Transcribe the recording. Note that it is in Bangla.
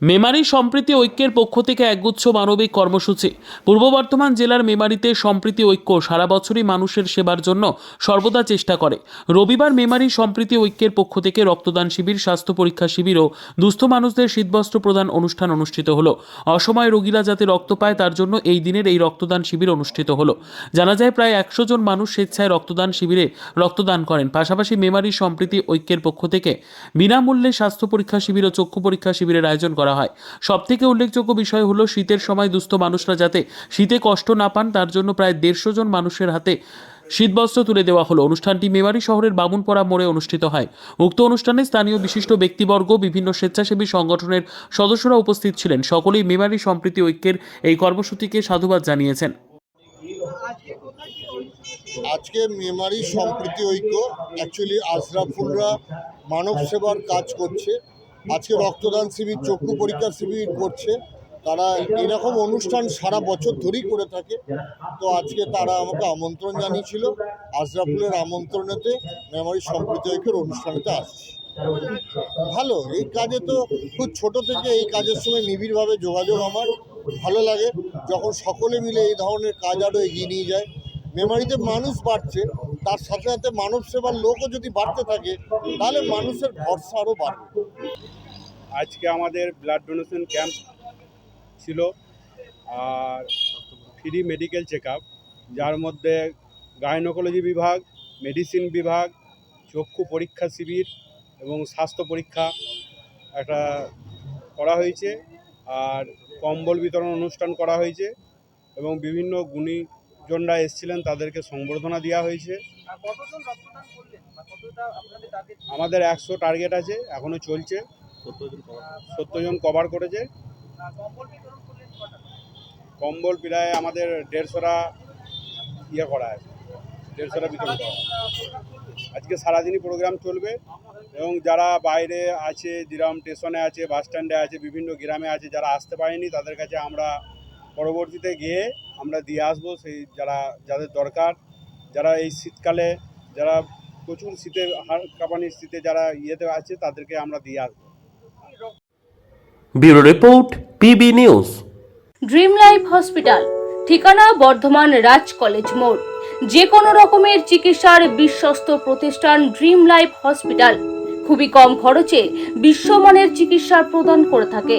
মেমারি সম্প্রীতি ঐক্যের পক্ষ থেকে একগুচ্ছ মানবিক কর্মসূচি। পূর্ব বর্ধমান জেলার মেমারিতে সম্প্রীতি ঐক্য সারা বছরই মানুষের সেবার জন্য সর্বদা চেষ্টা করে। রবিবার মেমারি সম্প্রীতি ঐক্যের পক্ষ থেকে রক্তদান শিবির, স্বাস্থ্য পরীক্ষা শিবির ও দুস্থ মানুষদের শীতবস্ত্র প্রদান অনুষ্ঠান অনুষ্ঠিত হলো। অসময় রোগীরা যাতে রক্ত পায়, তার জন্য এই দিনের এই রক্তদান শিবির অনুষ্ঠিত হলো। জানা যায়, প্রায় একশো জন মানুষ স্বেচ্ছায় রক্তদান শিবিরে রক্তদান করেন। পাশাপাশি মেমারি সম্প্রীতি ঐক্যের পক্ষ থেকে বিনামূল্যে স্বাস্থ্য পরীক্ষা শিবির ও চক্ষু পরীক্ষা শিবিরের আয়োজন করা হয়। সবথেকে উল্লেখযোগ্য বিষয় হলো, শীতের সময় দুস্থ মানুষরা যাতে শীতে কষ্ট না পান, তার জন্য প্রায় দেড়শো জন মানুষের হাতে শীতবস্ত্র তুলে দেওয়া হলো। অনুষ্ঠানটি মেমারি শহরের বামুনপাড়া মোড়ে অনুষ্ঠিত হয়। উক্ত অনুষ্ঠানে স্থানীয় বিশিষ্ট ব্যক্তিবর্গ, বিভিন্ন স্বেচ্ছাসেবী সংগঠনের সদস্যরা উপস্থিত ছিলেন। সকলেই মেমারি সম্প্রীতি ঐক্যের এই কর্মসূচিকে সাধুবাদ জানিয়েছেন। আজকে মেমারি সম্প্রীতি ঐক্য অ্যাকচুয়ালি আশরাফুলরা মানব সেবার কাজ করছে। আজকে রক্তদান শিবির, চক্ষু পরীক্ষা শিবির করছে। তারা এরকম অনুষ্ঠান সারা বছর ধরেই করে থাকে। তো আজকে তারা আমাকে আমন্ত্রণ জানিয়েছিল। আশরাফুলের আমন্ত্রণেতে মেমারি সম্প্রীতি ঐক্যের অনুষ্ঠানেতে আসছি। ভালো, এই কাজে তো খুব ছোট থেকে এই কাজের সঙ্গে নিবিড়ভাবে যোগাযোগ আমার। ভালো লাগে যখন সকলে মিলে এই ধরনের কাজ আরও এগিয়ে নিয়ে যায়। মেমারিতে মানুষ বাড়ছে, তার সাথে সাথে মানব সেবার লোকও যদি বাড়তে থাকে, তাহলে মানুষের ভরসা আরও বাড়বে। আজকে আমাদের ব্লাড ডোনেশন ক্যাম্প ছিল, আর ফ্রি মেডিকেল চেক যার মধ্যে গাইনোকোলজি বিভাগ মেডিসিন বিভাগ, চক্ষু পরীক্ষা শিবির এবং স্বাস্থ্য পরীক্ষা একটা করা হয়েছে, আর কম্বল বিতরণ অনুষ্ঠান করা হয়েছে এবং বিভিন্ন গুণীজনরা এসেছিলেন তাদেরকে সংবর্ধনা দেওয়া হয়েছে। আর কতজন রক্তদান করলেন? বা কতটা আপনাদের টার্গেট আমাদের একশো টার্গেট আছে এখনও চলছে। সত্তর জন কভার করেছে। কম্বল প্রায় আমাদের দেড়শোটা ইয়ে করা আছে দেড়শোটা বিতরণ করা আজকে সারাদিনই প্রোগ্রাম চলবে এবং যারা বাইরে আছে যেরকম স্টেশনে আছে বাস স্ট্যান্ডে আছে বিভিন্ন গ্রামে আছে যারা আসতে পারেনি তাদের কাছে আমরা পরবর্তীতে গিয়ে আমরা দিয়ে আসব সেই যারা যাদের দরকার যারা এই শীতকালে যারা প্রচুর শীতে হাড় কাঁপানির শীতে যারা ইয়েতে আছে তাদেরকে আমরা দিয়ে আসব। Bureau report PB news. Dream life hospital ঠিকানা বর্ধমান রাজ কলেজ মোড়। যে কোনো রকমের চিকিৎসার বিশ্বস্ত প্রতিষ্ঠান ড্রিম লাইফ হসপিটাল। খুবই কম খরচে বিশ্বমানের চিকিৎসা প্রদান করে থাকে।